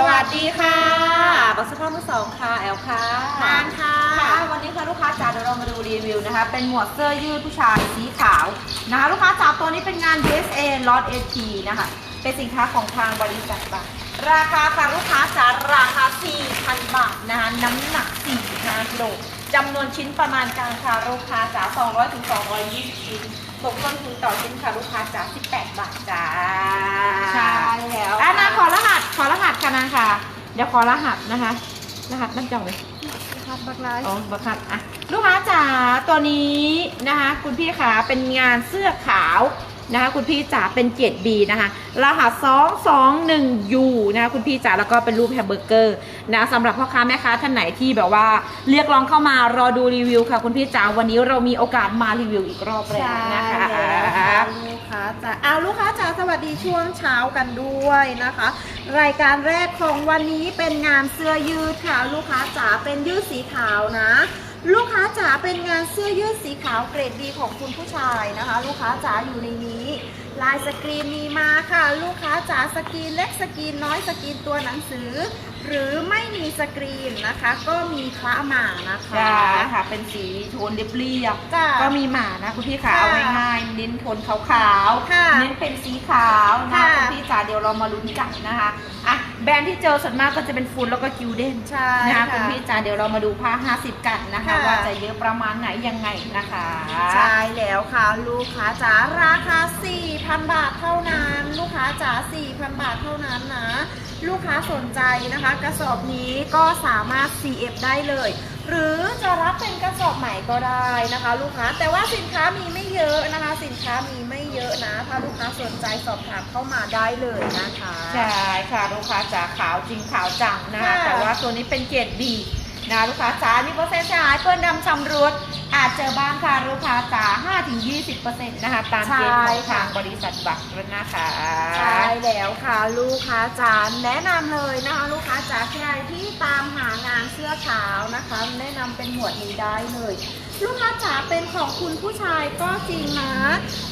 สวัสดีค่ะบักสภาพมือสองค่ะ แอลค่ะทานค่ะค่ะ วันนี้ค่ะลูกค้าจ๋าเดี๋ยวเรามาดูรีวิวนะคะ เป็นหมวดเสื้อยืดผู้ชายสีขาวนะคะลูกค้าจ๋าตัวนี้เป็นงาน DSA Lot AP นะคะ เป็นสินค้าของทางบริษัทบัตราคาค่ะลูกค้าจ๋าราคา 4,000 บาทนะคะน้ำหนัก45กิโลจำนวนชิ้นประมาณกลางค่ะลูกค้าจ๋า200ถึง220 ชิ้นตกต้นทุนต่อชิ้นค่ะลูกค้าจ๋า18 บาทจ้า ใช่แล้วอะนะขอรหัส ขอรหัสค่ะนางค่ะ เดี๋ยวขอรหัสนะคะ รหัสนั่นจังเลยคัดบักไลฟ์อ๋อบักคัดอะลูกค้าจ๋าตัวนี้นะคะ คุณพี่ขาเป็นงานเสื้อขาวนะคะ คุณพี่จ๋าเป็นเกียรติบีนะคะรหัส221 U นะคะคุณพี่จ๋าแล้วก็เป็นรูปแฮมเบอร์เกอร์นะสำหรับพ่อค้าแม่ค้าท่านไหนที่แบบว่า เรียกร้องเข้ามารอดูรีวิวค่ะ คุณพี่จ๋าวันนี้เรามีโอกาสมารีวิวอีกรอบแล้วใช่นะคะ แล้วค่ะลูกค้าจ๋าอ้าลูกค้าจ๋าสวัสดีช่วงเช้ากันด้วยนะคะ รายการแรกของวันนี้เป็นงานเสื้อยืดค่ะลูกค้าจ๋าเป็นยืดสีขาวนะ ลูกค้าจ๋าเป็นงานเสื้อยืดสีขาวเกรดดีของคุณผู้ชายนะคะ ลูกค้าจ๋าอยู่ในนี้ ลายสกรีนมีมาค่ะ ลูกค้าจ๋าสกรีนเล็กสกรีนน้อยสกรีนตัวหนังสือ หรือไม่มีสกรีนนะคะ ก็มีคละหมานะคะ จ้าค่ะ เป็นสีโทนเรียบเรียบจ้าก็มีหมานะคุณพี่ขาค่ะเอาง่ายๆเน้นโทนขาวค่ะๆเน้นเป็นสีขาวนะค่ะ คุณพี่จ๋าเดี๋ยวเรามาลุ้นกันนะคะอะแบ รนด์ที่เจอส่วนมากก็จะเป็นฟูลแล้วก็กิวเด้นใช่นะคะค่ะคุณพี่จ๋าเดี๋ยวเรามาดูผ้า 50 กันนะคะ ค่ะ ว่าจะเยอะประมาณไหนยังไงนะคะ ใช่แล้วค่ะ ลูกค้าจ๋าราคา 4,000 บาทเท่านั้น ลูกค้าจ๋า4,000 บาทเท่านั้นนะ ลูกค้าสนใจนะคะ กระสอบนี้ก็สามารถ CF ได้เลย หรือจะ รับเป็นกระสอบใหม่ก็ได้นะคะ ลูกค้าแต่ว่าสินค้ามีไม่เยอะนะคะ สินค้ามีไม่เยอะนะถ้าลูกค้าสนใจสอบถามเข้ามาได้เลยนะคะ ใช่ค่ะลูกค้าจ๋าขาวจริงขาวจังนะคะค่ะ แต่ว่าตัวนี้เป็นเกรดดี นะลูกค้าจ๋ามีเปอร์เซ็นต์เสียหายเปื้อนดำชำรุดอาจเจอบ้างค่ะลูกค้าจ๋า5-20%นะคะตามเกณฑ์ของทางบริษัทบัตรนะคะใช่แล้วค่ะลูกค้าจ๋าแนะนำเลยนะคะ ลูกค้าจ๋าใครที่ตามหางานเสื้อขาวนะคะ แนะนำเป็นหมวดนี้ได้เลยลูกค้าจ๋าเป็นของคุณผู้ชายก็จริงนะ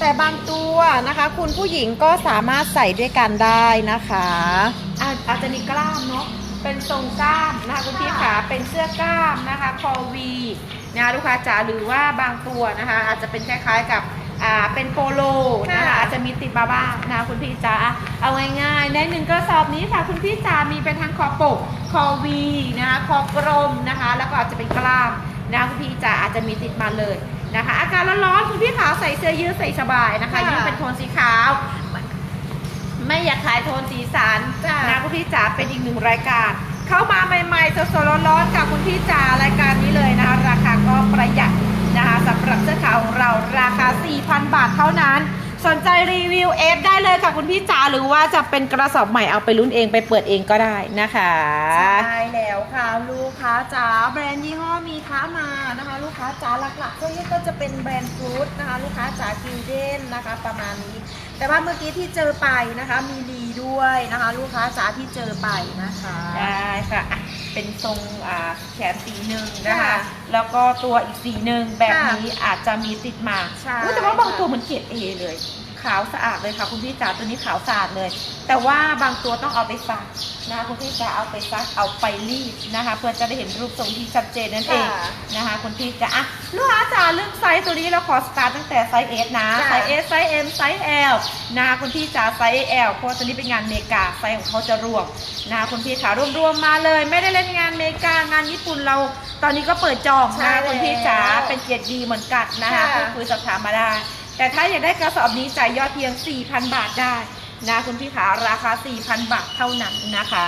แต่บางตัวนะคะ คุณผู้หญิงก็สามารถใส่ด้วยกันได้นะคะ อาจอาจจะมีกล้ามเนาะ เป็นทรงกล้ามนะคะคุณพี่ขาเป็นเสื้อกล้ามนะคะคอวีนะคะลูกค้าจ๋าหรือว่าบางตัวนะคะ อาจจะเป็นคล้ายๆกับอ่าเป็นโปโลนะคะค่ะอาจจะมีติดมาบ้างนะคะคุณพี่จ๋าเอาง่ายๆในหนึ่งกระสอบนี้ค่ะคุณพี่จ๋ามีเป็นทั้งคอปกคอวีนะคะคอกลมนะคะ แล้วก็อาจจะเป็นกล้ามนะคะคุณพี่จ๋าอาจจะมีติดมาเลยนะคะ อาการร้อนๆคุณพี่ขาใส่เสื้อยืดใส่สบายนะคะค่ะยิ่งเป็นโทนสีขาว ไม่อยากขายโทนสีสันจ้ะ นะคุณพี่จ๋าเป็นอีกหนึ่งรายการ เข้ามาใหม่ๆสดๆร้อนๆกับคุณพี่จ๋ารายการนี้เลยนะคะ ราคาก็ประหยัดนะคะสำหรับเสื้อขาวของเราราคา 4,000 บาทเท่านั้น สนใจรีวิวเอฟได้เลยค่ะคุณพี่จ๋าหรือว่าจะเป็นกระสอบใหม่เอาไปลุ้นเองไปเปิดเองก็ได้นะคะใช่แล้วค่ะลูกค้าจ๋าแบรนด์ยี่ห้อมีค้ามานะคะ ลูกค้าจ๋าหลักๆก็ก็จะเป็นแบรนด์ฟรุตนะคะ ลูกค้าจ๋ากิวเดนนะคะ ประมาณนี้ แต่ว่าเมื่อกี้ที่เจอไปนะคะ มีลีด้วยนะคะ ลูกค้าจ๋าที่เจอไปนะคะได้ค่ะอะ เป็นทรงอ่าแขนสีหนึ่งนะคะ ค่ะแล้วก็ตัวอีกสีหนึ่งแบบนี้อาจจะมีติดมาใช่ อุ๊ยแต่ว่าบางตัวเหมือนเกรดเอเลย ขาวสะอาดเลยค่ะคุณพี่จ๋าตัวนี้ขาวสะอาดเลย แต่ว่าบางตัวต้องเอาไปซักนะคะคุณพี่จ๋าเอาไปซักเอาไปรีดนะคะ เพื่อจะได้เห็นรูปทรงที่ชัดเจนนั่นเองค่ะนะคะคุณพี่จ๋าอะลูกค้าจ๋าเรื่องไซส์ตัวนี้เราขอสตาร์ทตั้งแต่ไซส์ S นะจ้ะไซส์ S ไซส์ M ไซส์ L นะคะคุณพี่จ๋าไซส์ L เพราะว่าตัวนี้เป็นงานเมกาไซส์ของเขาจะรวมนะคะคุณพี่ขารวมๆมาเลย ไม่ได้เล่นงานเมกางานญี่ปุ่นเราตอนนี้ก็เปิดจองใช่นะคุณพี่จ๋าแล้วเป็นเกียรติดีเหมือนกันนะคะค่ะพูดคุยสอบถามมาได้ แต่ถ้าอยากได้กระสอบนี้จ่ายยอดเพียง 4,000 บาทได้นะคุณพี่ขาราคา 4,000 บาทเท่านั้นนะคะ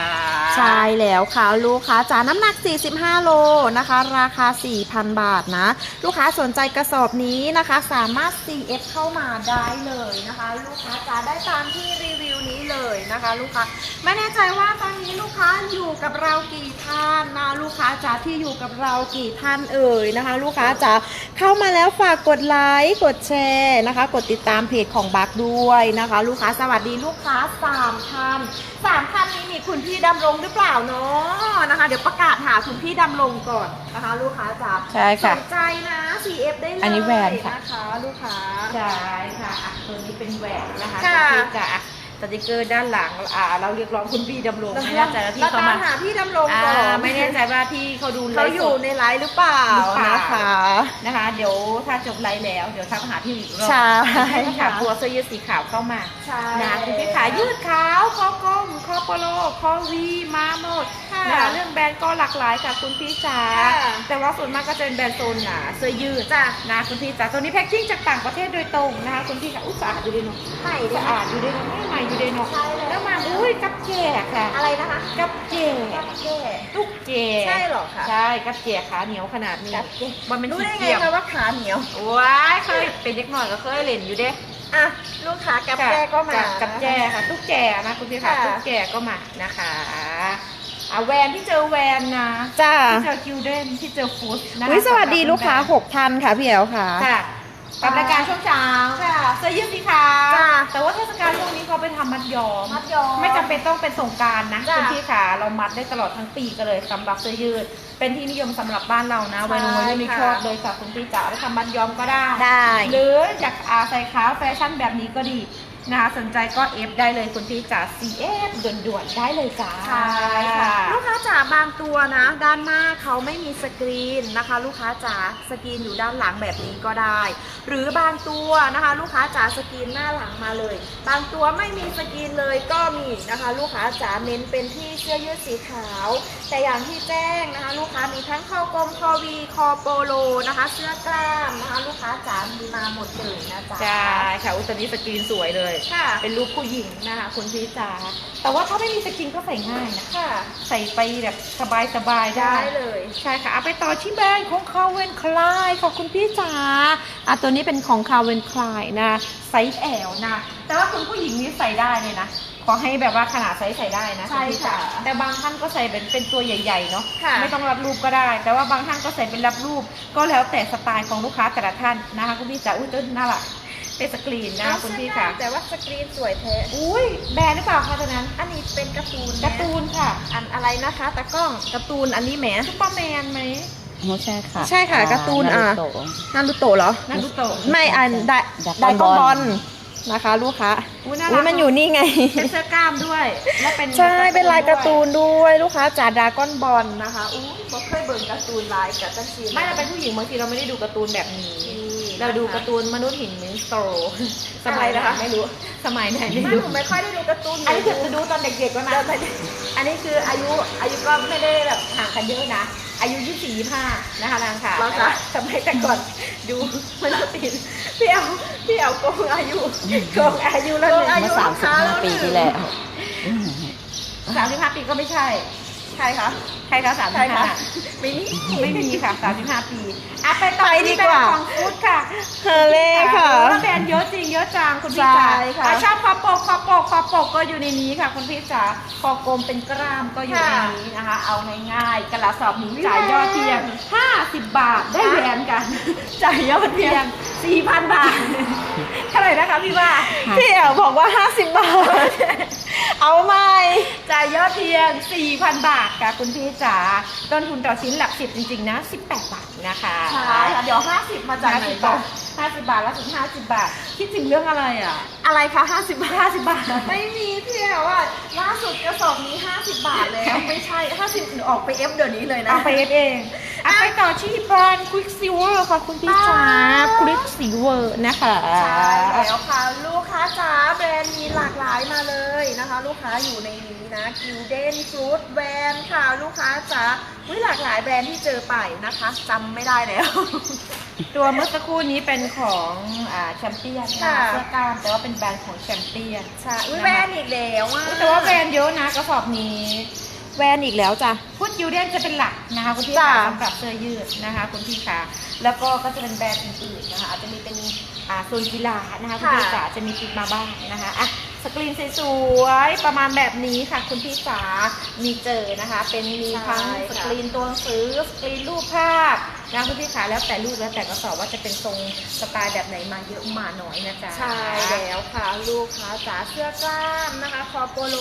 ใช่แล้วค่ะลูกค้าจ๋าน้ำหนัก 45 โลนะคะ ราคา 4,000 บาทนะ ลูกค้าสนใจกระสอบนี้นะคะ สามารถ CF เข้ามาได้เลยนะคะ ลูกค้าจ๋าได้ตามที่รีวิวนี้ เลยนะคะลูกค้าไม่แน่ใจว่าตอนนี้ลูกค้าอยู่กับเรากี่ท่านนะลูกค้าจ๋าที่อยู่กับเรากี่ท่านเอ่ยนะคะ ลูกค้าจ๋าเข้ามาแล้วฝากกดไลค์กดแชร์นะคะ กดติดตามเพจของบักด้วยนะคะ ลูกค้าสวัสดีลูกค้าสามท่านสามท่านนี้มีคุณพี่ดำรงหรือเปล่าเนาะนะคะ เดี๋ยวประกาศหาคุณพี่ดำรงก่อนนะคะ ลูกค้าจ๋าใช่ค่ะสนใจนะ CF ได้เลยอันนี้แหวนค่ะนะคะ ลูกค้าใช่ค่ะอะตัวนี้เป็นแหวนนะคะค่ะณพี่จ๋า สติกเกอร์ด้านหลังอ่าเราเรียกร้องคุณพี่ดำรงไม่แน่ใจว่าพี่เราเขาตามมาหาพี่ดำรงอ่าก่อนไม่แน่ใจว่าพี่เขาดูไลเขาฟ์อสยู่ดในไลฟ์หรือเปล่าหรือเปล่า นะคะ นะคะ เดี๋ยวถ้าจบไลฟ์แล้ว เดี๋ยวทักหาพี่อีกรอบใช่ให้ขาค่ะตัวเสื้อยืดสีขาวเข้ามาใช่นะคุณพี่ขายืดขาวคอกลมคอโปโลคอวีมาหมดค่ะ นะคะเรื่องแบรนด์ก็หลากหลายค่ะคุณพี่จ๋าค่ะ แต่ว่าส่วนมากก็จะเป็นแบรนด์โซนหนาเสื้อยืดจ้ะนะคุณพี่จ๋าตัวนี้แพ็คกิ้งจากต่างประเทศโดยตรงนะคะคุณพี่ค่ะอุ้ยสะอาดอยู่ดีเนาะใหม่ดิสะอาดอยู่ดีเนาะไม่ใหม่อยู่ดีเนาะใช่แล้วแล้วมาอุ้ยกับแจกค่ะ อะไรนะคะกับแจกกับแก้ลูกแจกใช่เหรอคะใช่กับแจกขาเหนียวขนาดนี้กับแก้มันเป็นรู้ได้ไงเกียบคะว่าขาเหนียวว้ายเคยเป็นเด็กหน่อยก็เคยเล่นอยู่เด้อะลูกค้ากับแก้ก็มาบกับแจค่ะตุ๊กแจนะคุณพี่ค่ะค่ะตุ๊กแจก็มานะคะอะแวนที่เจอแวนนะจ้าที่เจอคิวเดนที่เจอฟูดนะคะวิสวัสดีลูกค้าหกท่านค่ะพี่แอลค่ะค่ะ กับรายการช่วงเช้าค่ะเสื้อยืดสีขาวจ้ะแต่ว่าเทศกาลช่วงนี้เขาไปทำมัดย้อม มัดยอมไม่จำเป็นต้องเป็นสงกรารนะจ้ะคุณพี่ขาเรามัดได้ตลอดทั้งปีกันเลยสำหรับเสื้อยืด เป็นที่นิยมสำหรับบ้านเรานะใช่วัยรุ่นวัยรุ่นนี่ค่ะ ชอบเลยค่ะคุณพี่จ๋าไปทำมัดย้อมก็ได้ ได้ หรืออยากอาใส่ขาวแฟชั่นแบบนี้ก็ดี นะคะสนใจก็เอฟได้เลยคุณพี่จ๋า CF ด่วนๆได้เลยจ้าใช่ค่ะ ลูกค้าจ๋าบางตัวนะ ด้านหน้าเขาไม่มีสกรีนนะคะ ลูกค้าจ๋าสกรีนอยู่ด้านหลังแบบนี้ก็ได้ หรือบางตัวนะคะ ลูกค้าจ๋าสกรีนหน้าหลังมาเลย บางตัวไม่มีสกรีนเลยก็มีนะคะ ลูกค้าจ๋าเน้นเป็นที่เสื้อยืดสีขาว แต่อย่างที่แจ้งนะคะ ลูกค้ามีทั้งคอกลมคอวีคอโปโลนะคะ เสื้อกล้ามนะคะ ลูกค้าจ๋ามีมาหมดเลยนะจ๊ะใช่ค่ะอุยตอนนี้สกรีนสวยเลยค่ะ เป็นรูปผู้หญิงนะคะคุณพี่จ๋าแต่ว่าถ้าไม่มีสกรีนก็ใส่ง่ายนะค่ะใส่ไปแบบสบายๆได้ ได้เลย ใช่ค่ะเอาไปต่อที่แบรนด์ของคาเวนคลายขอบคุณพี่จ๋าอะตัวนี้เป็นของคาเวนคลายนะไซส์แอลนะ แต่ว่าคุณผู้หญิงนี่ใส่ได้เลยนะ ขอให้แบบว่าขนาดไซส์ใส่ได้นะใช่ณพี่จ๋าค่ะแต่บางท่านก็ใส่เป็นเป็นตัวใหญ่ๆเนาะ ค่ะ ไม่ต้องรับรูปก็ได้ แต่ว่าบางท่านก็ใส่เป็นรับรูป ก็แล้วแต่สไตล์ของลูกค้าแต่ละท่านนะคะคุณพี่จ๋าอุ้ยต้นน่ารัก เป็นสกรีนนะคุณพี่ค่ะ แต่ว่าสกรีนสวยแท้อุ้ยแบรนด์หรือเปล่าคะตอนนั้น อันนี้เป็นการ์ตูนการ์ตูนค่ะ อันอะไรนะคะตากล้องการ์ตูนอันนี้แหมซุปเปอร์แมนไหมไม่ใช่ค่ะ ใช่ค่ะการ์ตูนอะารูโตะนารูโตะเหรอนารูโตะไม่อันไดดราไดก้อนก้อนบบออลลนะคะ ลูกค้าอุ้ยน่าอุ้รัยกมันอยู่นี่ไงเป็นเสื้อกล้ามด้วยและเป็นใช่เป็นลายการ์ตูนด้วยลูกค้าจากดราก้อนบอลนะคะอุ้ยบอกเคยเบิ่งการ์ตูนลายกับจันซีไม่เราเป็นผู้หญิงบางทีเราไม่ได้ดูการ์ตูนแบบนี้ เราดูการ์ตูนมนุษย์หินมินสโตรสมัยนะคะไม่รู้ สมัยไหนไม่ไม่รู้ หนูไม่ค่อยได้ดูการ์ตูนอันนี้คือจะดูตอนเด็กๆก็นะอันนี้คืออายุอายุก็ไม่ได้แบบห่างกันเยอะนะ อายุ24 25นะคะนางค่ะแล้วคะสมัยแต่ก่อนดูมนุษย์หินพี่เอาพี่เอาโกงอายุโกงอายุแล้วหนึ่งโกงอายุเมื่อสามสิบห้าปีที่แล้ว สามสิบห้าปีก็ไม่ใช่ ใครคะใครคะสามใครสิบคะห้าไม่มีไม่มีค่ะสามสิบห้าปีอะไปต่อไปดีที่กว่าแบรนด์ของฟู้ดค่ะเฮเล่ค่ะ แล้วแบรนด์เยอะจริงเยอะจังคุณพี่จ๋าใช่ค่ะอ่ชอบคอปกคอปกคอปกก็อยู่ในนี้ค่ะ คุณพี่จ๋าคอกลมเป็นกล้ามก็อยู่ในค่ะนี้นะคะ เอาง่ายๆกระสอบนี้จ่ายยอดเพียง50 บาทได้แหวนกัน จ่ายยอดเพียง4,000บาท เท่าไหร่นะคะพี่ว่าพี่แอลบอกว่า 50 บาท เอาไหมจ่ายยอดเพียง 4,000 บาทค่ะคุณพี่จ๋า ต้นทุนต่อชิ้นหลักสิบจริงๆนะ 18 บาทนะคะใช่ค่ะเดี๋ยว 50 มาจากไหน50ต่อบาท50บาทแล้วถึง50บาท คิดถึงเรื่องอะไรอะ อะไรคะ50บาท50บาท ไม่มีพี่แอลว่าล่าสุดกระสอบนี้50บาทแล้ว ไม่ใช่50หนูออกไปเอฟเดี๋ยวนี้เลยนะ เอาไปเอฟเอง อะไปต่อที่แบรนด์ Quick Silver ค่ะคุณพี่จ๋า Quick Silver นะคะใช่แล้วค่ะ ลูกค้าจ๋าแบรนด์มีหลากหลายมาเลยนะคะ ลูกค้าอยู่ในนี้นะกิวเดนฟูดแบรนด์ค่ะ ลูกค้าจ๋าวิหลากหลายแบรนด์ที่เจอไปนะคะจำไม่ได้แล้ว ตัวเมื่อสักครู่นี้เป็นของอ่าแชมเปี้ยนค่ะเสื้อกล้ามแต่ว่าเป็นแบรนด์ของแชมเปี้ยนใช่อุ๊ยแบรนด์อีกแล้วอะแต่ว่าแบรนด์เยอะนะกระสอบนี้ แบรนด์อีกแล้วจ้ะ พุทยูเดนจะเป็นหลักนะคะคุณพี่จ้ะ ค่ะสำหรับเสื้อยืดนะคะคุณพี่ค่ะ แล้วก็ก็จะเป็นแบรนด์อื่นๆนะคะอาจจะมีเป็นอ่าโซนกีฬานะคะคุณพี่จ๋าจะมีติดมาบ้างนะคะอะสกรีนสวยๆประมาณแบบนี้ค่ะ คุณพี่จ๋ามีเจอนะคะ เป็นมีทั้งสกรีนตัวหนังสือสกรีนรูปภาพ นะคุณพี่ขาแล้วแต่ลูกแล้วแต่กระสอบว่าจะเป็นทรงสไตล์แบบไหนมาเยอะมาน้อยนะจ๊ะใช่แล้วค่ะลูกค้าจ๋าเสื้อกล้ามนะคะคอโปโล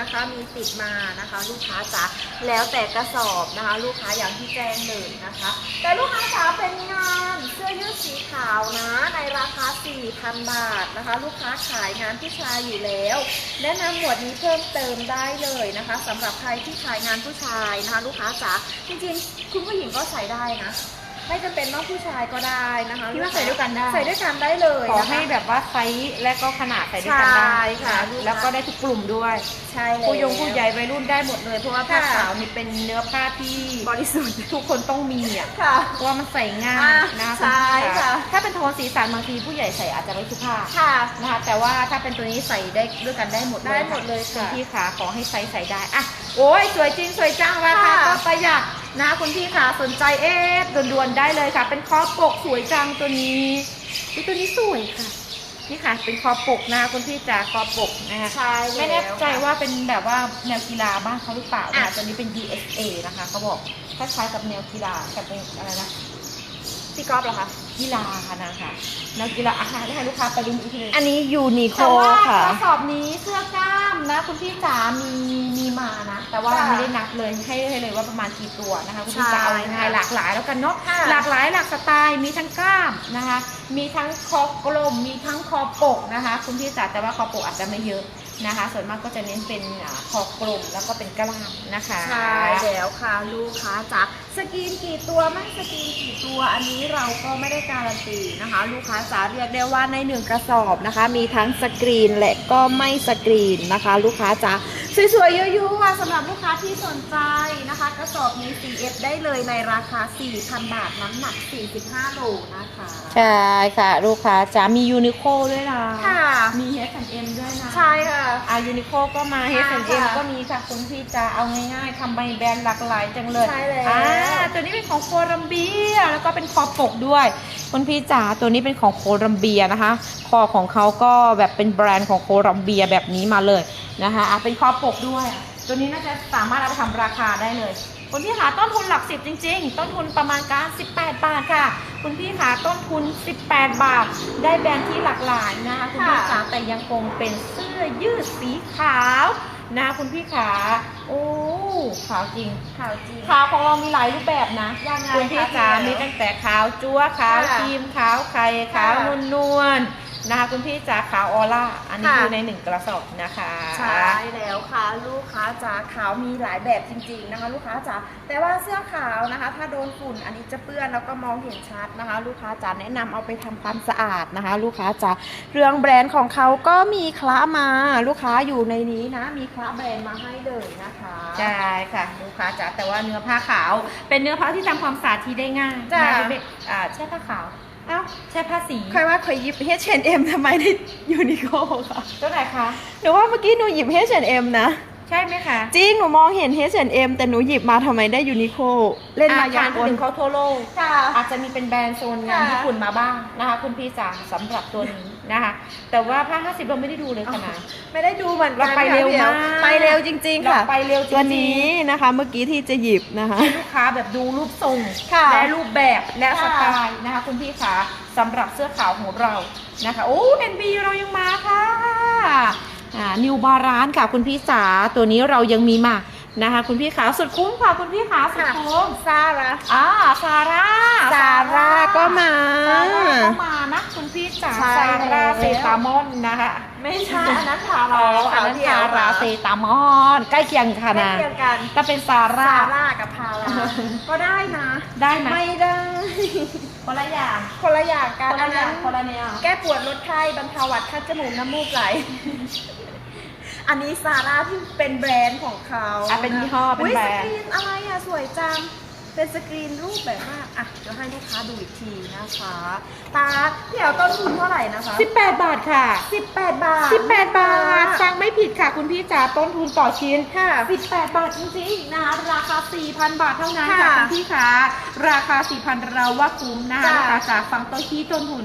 นะคะ มีติดมานะคะ ลูกค้าจ๋าแล้วแต่กระสอบนะคะ ลูกค้าอย่างที่แจ้งเลยนะคะ แต่ลูกค้าจ๋าเป็นงาน ยืดสีขาวนะในราคา 4,000 บาทนะคะ ลูกค้าขายงานผู้ชายอยู่แล้ว แนะนำหมวดนี้เพิ่มเติมได้เลยนะคะสำหรับใครที่ขายงานผู้ชายนะคะ ลูกค้าจ๋าจริงๆ คุณผู้หญิงก็ใส่ได้นะ ไม่จำเป็นต้องผู้ชายก็ได้นะคะคิดว่าใส่ด้วยกันได้ ใส่ด้วยกันได้เลยขอนะคะให้แบบว่าไซส์และก็ขนาดใส่ด้วยกันได้ใช่ค่ะนแล้วก็ได้ทุกกลุ่มด้วยใช่แล้วผู้ยงผู้ใหญ่วัยรุ่นได้หมดเลย เพราะว่าผ้าค่ะขาวนี่เป็นเนื้อผ้าที่บริสุทธิ์ทุกคนต้องมีอะค่ะเพราะว่ามันใส่ง่ายอะนะใช่ค่ะถ้าเป็นโทนสีสันบางทีผู้ใหญ่ใส่อาจจะไม่สุภาพค่ะนะคะแต่ว่าถ้าเป็นตัวนี้ใส่ได้ด้วยกันได้หมดเลยได้หมดเลยคุณค่ะพี่ขาขอให้ไซส์ใส่ได้อะโอ้ยสวยจริงสวยจังราคาค่ะก็ประหยัด นะคุณพี่ขาสนใจเอ๊ะด่วนๆได้เลยค่ะ เป็นคอปกสวยจังตัวนี้อุ๊ยตัวนี้สวยค่ะ นี่ค่ะ เป็นคอปกนะคุณพี่จ๋าคอปกนะคะใช่ไม่แน่ใจว่าเป็นแบบว่าแนวกีฬาบ้านเขาหรือเปล่าอะนะตัวนี้เป็น DSA นะคะเขาบอกคล้ายๆกับแนวกีฬาแต่เป็นอะไรนะ พี่ก๊อฟเหรอคะ กีฬาค่ะนะคะแนวกีฬาอาหารให้ลูกค้าไปลุ้นอีกทีหนึงอันนี้ยูนิโคแต่ว่าค่ะกระสอบนี้เสื้อกล้ามนะ คุณพี่จ๋ามีมีมานะ แต่ว่าค่ะไม่ได้นับเลยให้ให้เลยว่าประมาณกี่ตัวนะคะคุณพี่จ๋าใช่เอาง่ายๆหลากหลายแล้วกันเนาะค่ะ หลากหลายหลากสไตล์มีทั้งกล้ามนะคะ มีทั้งคอกลม มีทั้งคอปกนะคะ คุณพี่จ๋าแต่ว่าคอปกอาจจะไม่เยอะนะคะ ส่วนมากก็จะเน้นเป็นอ่าคอกลมแล้วก็เป็นกล้ามนะคะ ใช่แล้วค่ะลูกค้าจ๋า สกรีนกี่ตัวไม่สกรีนกี่ตัวอันนี้เราก็ไม่ได้การันตีนะคะ ลูกค้าสาเรียกได้ว่าในหนึ่งกระสอบนะคะ มีทั้งสกรีนและก็ไม่สกรีนนะคะ ลูกค้าจ๋า สวยๆยั่วๆสำหรับลูกค้าที่สนใจนะคะ กระสอบนี้ 4F ได้เลยในราคา 4,000 บาท น้ำหนัก 45 โลนะคะ ใช่ค่ะ ลูกค้าจ๋ามียูนิโคด้วยนะค่ะ มี H&M ด้วยนะ ใช่ค่ะอายูนิโคก็มาค่ะ H&M ก็มีค่ะ คุณพี่จะเอาง่ายๆทำใบแบรนด์หลากหลายจังเลยใช่แล้วอ่าตัวนี้เป็นของโคลัมเบีย แล้วก็เป็นคอปกด้วย คุณพี่จ๋าตัวนี้เป็นของโคลัมเบียนะคะ คอของเขาก็แบบเป็นแบรนด์ของโคลัมเบียแบบนี้มาเลยนะคะอะเป็นคอปกด้วย ตัวนี้น่าจะสามารถเอาไปทำราคาได้เลย คุณพี่ขาต้นทุนหลักสิบจริง ๆ ต้นทุนประมาณการ 18 บาทค่ะ คุณพี่ขาต้นทุน 18 บาท ได้แบรนด์ที่หลากหลายนะคะคุณพี่ขาแต่ยังคงเป็นเสื้อยืดสีขาวนะคุณพี่ขา โอ้ขาวจริงข่าวจริงขาวของเรามีหลายรูปแบบนะยังไงคุณพี่คะจ๋าพี่มีแอ๋วตั้งแต่ขาวจั๊วขาวค่ะครีมขาวไข่ขาวค่ะนวลนวลๆ นะคะคุณพี่จ๋าขาวออร่าอันนี้ค่ะ อยู่ในหนึ่งกระสอบนะคะ ใช่แล้วค่ะลูกค้าจ๋าขาวมีหลายแบบจริงๆนะคะ ลูกค้าจ๋าแต่ว่าเสื้อขาวนะคะ ถ้าโดนฝุ่นอันนี้จะเปื้อนแล้วก็มองเห็นชัดนะคะ ลูกค้าจ๋าแนะนำเอาไปทำความสะอาดนะคะ ลูกค้าจ๋าเรื่องแบรนด์ของเขาก็มีคละมา ลูกค้าอยู่ในนี้นะ มีคละแบรนด์มาให้เลยนะคะใช่ค่ะลูกค้าจ๋าแต่ว่าเนื้อผ้าขาว เป็นเนื้อผ้าที่ทำความสะอาดที่ได้ง่ายจ้ะนะคะเป็นอ่าใช่ผ้าขาวเอ้าใช่ผ้าสีเคยว่าเคยหยิบ H&M ทำไมได้ยูนิโคค่ะตัวไหนคะหนูว่าเมื่อกี้หนูหยิบ H&M นะ ใช่ไหมคะจริงหนูมองเห็น H&M แต่หนูหยิบมาทำไมได้ยูนิโคเล่นมาอ่อย่างผ่านไปถึงเขาทั่วโลกค่ะอาจจะมีเป็นแบรนด์โซนงานค่ะญี่ปุ่นมาบ้างนะคะ คุณพี่จ๋าสำหรับตัวนี้ นะคะ แต่ว่าผ้า50เราไม่ได้ดูเลยค่ะนะ ไม่ได้ดูเหมือนกันเราไปเร็วค่ะมากไปเร็วจริง ๆ ค่ะเราไปเร็วจริงๆ ตัวนี้นะคะ เมื่อกี้ที่จะหยิบนะคะ ให้ลูกค้าแบบดูรูปทรงค่ะและรูปแบบและสค่ะ ไตล์นะคะคุณพี่ขาสำหรับเสื้อขาวของเรานะคะโอ้ NB เรายังมาค่ะอ่านิวบารานค่ะคุณพี่จ๋าตัวนี้เรายังมีมา นะคะ คุณพี่ขาสุดคุ้มค่ะคุณพี่ขาสุดคุ้มซาร่าอ่าซาร่าซาร่าก็มาซาร่าก็มานะคุณพี่จ๋าใช่ซาร่าแล้วเซตามอนนะคะ ไม่ใช่อันนั้นทาอ๋ราออันนั้นซาร่าเซตามอนใกล้เคียงค่ะใกล้นะเคียงกันถ้าเป็นซาร่าซาร่ากับพาราก็ได้นะได้ไหมไม่ได้คนละอย่างคนละอย่างกันคนอัละนอย่านั้งนคนละแนวแก้ปวดลดไข้บรรเทาหวัดคัดจมูกน้ำมูกไหล อันนี้ซาร่าที่เป็นแบรนด์ของเขาอะเป็นยี่ห้อเป็นอุ๊ยแบรสนกรีด์นอะไรอะ สวยจัง เป็นสกรีนรูปแบบว่าอะเดี๋ยวให้ลูกค้าดูอีกทีนะคะตาเดี๋ยวต้นทุนเท่าไหร่นะคะ 18 บาทค่ะ 18 บาท18 บาทฟังไม่ผิดค่ะคุณพี่จ๋าต้นทุนต่อชิ้นค่ะ 18 บาทจริงๆนะคะราคา 4,000 บาทเท่านั้นค่ะค่ะคุณพี่คะราคา 4,000 เราว่าคุ้มนะคะจ้ะราคาจ๋าฟังต้นที่ต้นทุน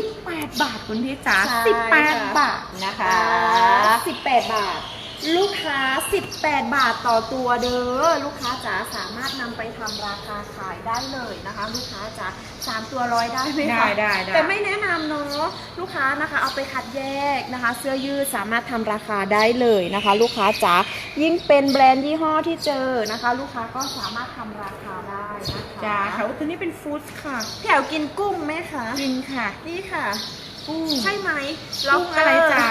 18 บาทคุณพี่จ๋าใช่18 บาทนะคะ 18 บาท ลูกค้า 18 บาทต่อตัวเด้อ ลูกค้าจ๋าสามารถนำไปทำราคาขายได้เลยนะคะ ลูกค้าจ๋าสามตัวร้อยได้ไหมคะได้ได้ได้ แต่ไม่แนะนำเนาะลูกค้านะคะเอาไปคัดแยกนะคะ เสื้อยืดสามารถทำราคาได้เลยนะคะ ลูกค้าจ๋ายิ่งเป็นแบรนด์ยี่ห้อที่เจอนะคะ ลูกค้าก็สามารถทำราคาได้นะคะจ้าค่ะอุ๊ยตัวนี้เป็นฟู้ดค่ะ แถวกินกุ้งไหมคะ กินค่ะ นี่ค่ะ กุ้งใช่ไหมกุ้งอะไรจ๊ะ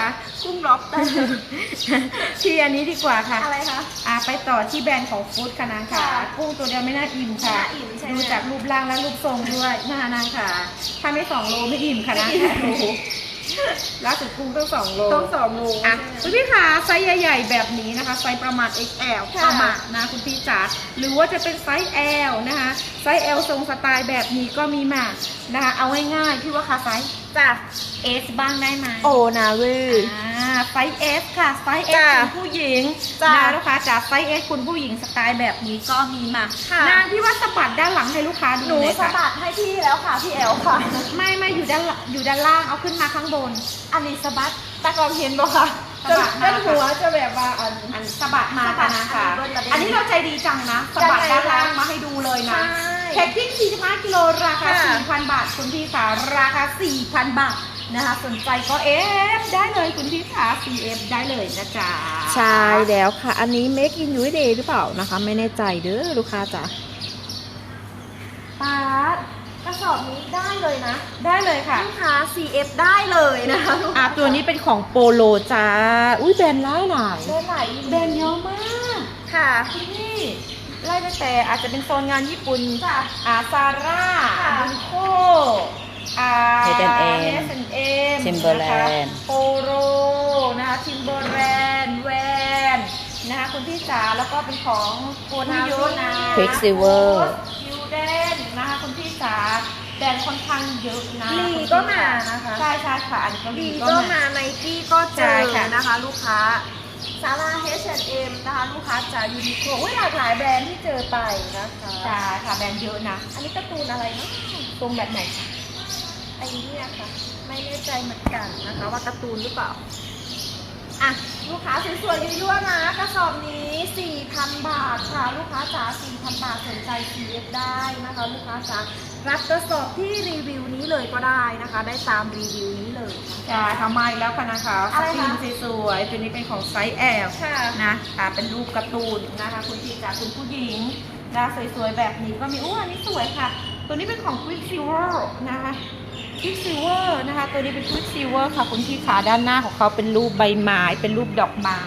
กุ้งล็อบสเตอร์ที่อันนี้ดีกว่าค่ะอะไรคะอ่าไปต่อที่แบรนด์ของฟู้ดค่ะนางค่ะค่ะกุ้งตัวเดียวไม่น่าอิ่มค่ะไม่น่าอิ่มใช่ไหมดูจากรูปร่างและรูปทรงด้วยนะคะนางค่ะ ถ้าไม่สองโลไม่อิ่มค่ะนางไม่อิ่ค่ะมโอ้โหล่าสุดกุ้งต้องสองโลต้องสองโลอะใช่ไหมคุณพี่ขาไซส์ใหญ่ๆแบบนี้นะคะไซส์ประมาณ XL ค่ะประมาณนะคุณพี่จ๋าหรือว่าจะเป็นไซส์ L นะคะไซส์ L ทรงสไตล์แบบนี้ก็มีมานะคะเอาง่ายๆพี่ว่าคาไซส์ จ้ะ S บ้างได้ไหมโอนาวีอ่าไซส์ S ค่ะไซส์ S จ้ะคุณผู้หญิงจ้ะนะลูกค้าจ๋าไซส์ S คุณผู้หญิงสไตล์แบบนี้ก็มีมาค่ะ นางพี่ว่าสะบัดด้านหลังให้ลูกค้าดูหนูเลยสะค่ะบัดให้พี่แล้วค่ะพี่แอลค่ะ ไม่ไม่อยู่ด้านหลังอยู่ด้านล่างเอาขึ้นมาข้างบน อันนี้สะบัดตะกอนเห็นบ่คะสะบัดมาด้านหัวจะแบบว่าอัน อันสะบัดมาค่ะนะค่ะสะบัดอัอันนนี้นี้เราใจดีจังนะสะบัดยังไงด้านล่างคะมาให้ดูเลยนะ ใช่ แพ็คกิ้ง45กิโลราคา ค่ะ 4,000 บาท คุณพี่ขาราคา 4,000 บาทนะคะ สนใจก็เอฟได้เลยคุณพี่ขา CF ได้เลยนะจ๊ะใช่แล้วค่ะ อันนี้ make in USA หรือเปล่านะคะ ไม่แน่ใจเด้อลูกค้าจ๋าปาดกระสอบนี้ได้เลยนะได้เลยค่ะ ลูกค้า CF ได้เลยนะคะลูกอะค้าตัวนี้เป็นของโปโลจ้า อุ้ยแบรนด์หลายหลายได้หลายแบรนด์เยอะมาก ค่ะ คุณพี่ ไล่ตั้งแต่อาจจะเป็นโซนงานญี่ปุ่นจ้ะอาซาร่าค่ะ บุนโคอ่า H&M H&M Timberland โปโรนะคะทิมเบอร์แลนด์แวนนะคะคุณพี่จ๋าแล้วก็เป็นของโคนาโยนะ Quicksilver คิวเดนนะคะคุณพี่จ๋าแบรนด์ค่อนข้างเยอะนะลีคุณพี่ก็มานะคะ ใช่ใช่ค่ะอันนี้ก็ลีดีก็ก็มามาไนกี้ก็เจใช่อค่ะ นะคะ ลูกค้า ซาร่า H&M นะคะลูกค้าจากยูนิโคลหลากหลายแบรนด์ที่เจอไปนะคะใช่ค่ะแบรนด์เยอะนะ อันนี้การ์ตูนอะไรเนาะตรงแบบไหนไอเนี่ยค่ะ ไม่แน่ใจเหมือนกันนะคะ ว่าการ์ตูนหรือเปล่าอะลูกค้าสวยๆยั่วๆนะกระสอบนี้ 4,000 บาทค่ะ ลูกค้าจ๋า4,000 บาทสนใจ CF ได้นะคะ ลูกค้าจ๋า รับกระสอบที่รีวิวนี้เลยก็ได้นะคะ ได้ตามรีวิวนี้เลยนะคะใช่ค่ะมาอีกแล้วค่ะนะคะอะไรสคะ กรีนสวยๆตัวนี้เป็นของไซส์แอลค่ะ นะค่ะเป็นรูปการ์ตูนนะคะ คุณพี่จ๋าคุณผู้หญิงนะสวยๆแบบนี้ก็มีอู้อันนี้สวยค่ะ ตัวนี้เป็นของ Quicksilver นะคะ Quicksilver นะคะ ตัวนี้เป็น Quicksilver ค่ะ คุณพี่ขาด้านหน้าของเขาเป็นรูปใบไม้ เป็นรูปดอกไม้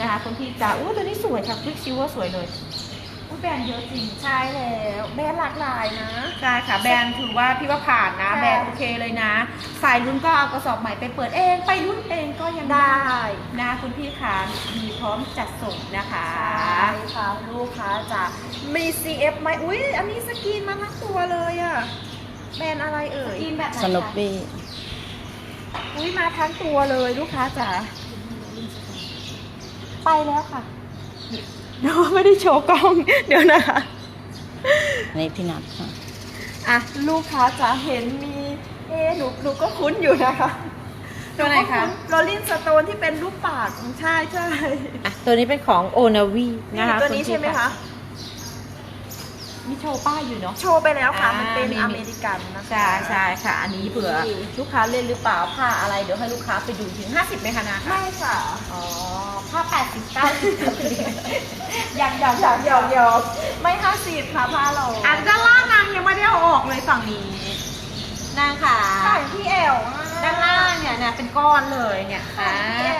นะคะ คุณพี่จ๋าอู้ตัวนี้สวยค่ะ Quicksilver สวยเลย อู้แบรนด์เยอะจริง ใช่แล้วแบรนด์หลากหลายนะ ใช่ค่ะ แบรนด์ถือว่าพี่ว่าผ่านนะ ค่ะ แบรนด์โอเคเลยนะ สายลุ้นก็เอากระสอบใหม่ไปเปิดเอง ไปลุ้นเองก็ยังได้ นะคุณพี่ขามีพร้อมจัดส่งนะคะ ใช่ค่ะลูกค้าจ๋ามี CF ไหมอุ้ยอันนี้สกรีนมาทั้งตัวเลยอะแบรนด์อะไรเอ่ย กินแบบไหนสนุปคะปี้อุ้ยมาทั้งตัวเลยลูกค้าจ๋าไปแล้วค่ะ เดี๋ยวไม่ได้โชว์กล้อง เดี๋ยวนะคะอันนี้พี่นัทค่ะอะลูกค้าจ๋าเห็นมี เอ๊ะหนูหนูก็คุ้นอยู่นะคะตัวไหนคะโรลลินสโตนที่เป็นรูปปากใช่ใช่ อะตัวนี้เป็นของโอนาวีนี่นะคะ ตัวนี้ใช่ไหมคะ มีโชว์ป้ายอยู่เนาะ โชว์ไปแล้วค่ะ อ่ามัมันเป็นมี อเมริกันนะคะใช่ใช่ค่ะ อันนี้เผื่อลูกค้าเล่นหรือเปล่าผ้าอะไรเดี๋ยวให้ลูกค้าไปดูถึง 50ไหมคะนะไม่ค่ะอ๋อผ้า80 90อยากอยากอยากหยอกหยอกไม่ห้าสิบค่ะผ้าเราอันด้านล่างนางยังไม่ได้เอาออกเลยฝั่งนี้นางค่ะฝั่งที่แอลอะ ด้านล่างเนี่ยเนี่ยเป็นก้อนเลยเนี่ยอ่า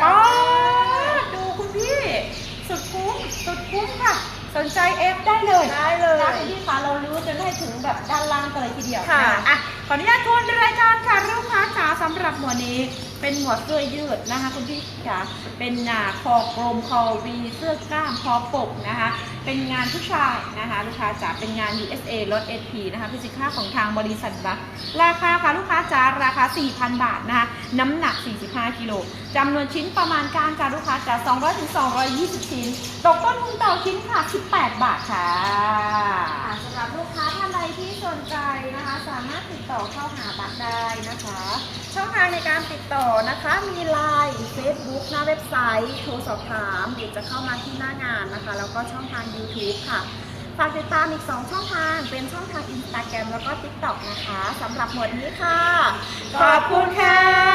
อ๋อ๋ออดูคุณพี่ สุดคุ้มสุดคุ้มค่ะ สนใจเอฟได้เลยได้เลยนะคุณพี่คะเรารู้จนได้ถึงแบบด้านล่างกันเลยทีเดียวค่ะนอะขออนุญาตทวนรายการค่ะลูกค้าจ๋าสำหรับหมวดนี้ เป็นหมวดเสื้อยืดนะคะ คุณพี่จ๋าเป็นหนาคอกลมคอวีเสื้อกล้ามคอปกนะคะ เป็นงานผู้ชายนะคะ ลูกค้าจ๋าเป็นงาน USA ลด SP นะคะพิสิค่าของทางบริษัทบัคราคาค่ะลูกค้าจ๋าราคา 4,000 บาทนะคะ น้ำหนัก 45 กิโลจำนวนชิ้นประมาณการค่ะลูกค้าจ๋า200ถึง220 ชิ้น ตกต้นทุนต่อชิ้นค่ะ 18 บาทค่ะค่ะสำหรับลูกค้าท่านใดที่สนใจนะคะ สามารถติดต่อเข้าหาบัตรได้นะคะ ช่องทางในการติดต่อนะคะ มีไลน์ Facebook หน้าเว็บไซต์ โทรสอบถามหรือจะเข้ามาที่หน้างานนะคะ แล้วก็ช่องทาง YouTube ค่ะ ฝากติดตามอีก 2 ช่องทาง เป็นช่องทาง Instagram แล้วก็ TikTok นะคะสำหรับหมวดนี้ค่ะ ขอบคุณค่ะ